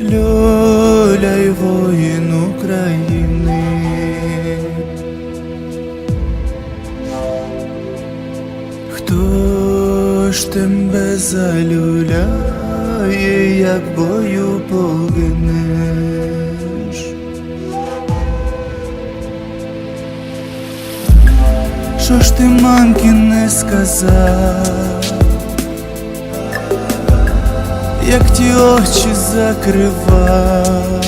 люляй воїн України. Хто ж тебе залюляє, як бою погинеш? Що ж ти мамки не сказав? Як ті очі закривав,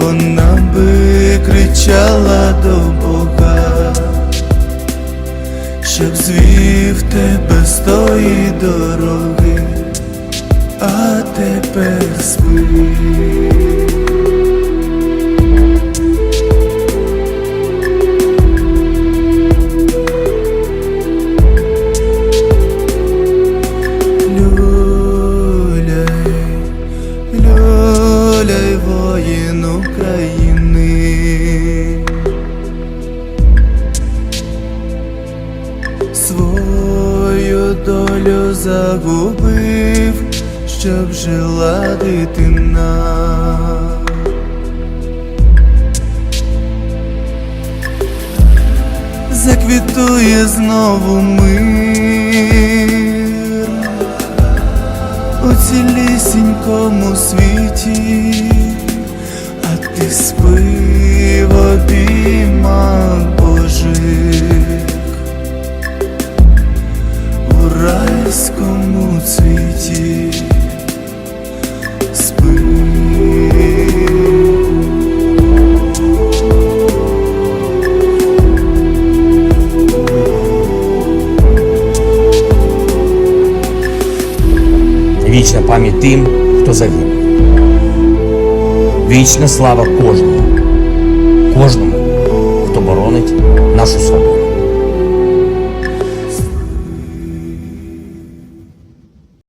вона би кричала до Бога, щоб звів тебе з тої дороги, а тепер спи. Свою долю загубив, щоб жила дитина. Заквітує знову мир у цілісінькому світі, райському цвіті. Спи. Вічна пам'ять тим, хто загинув. Вічна слава кожному,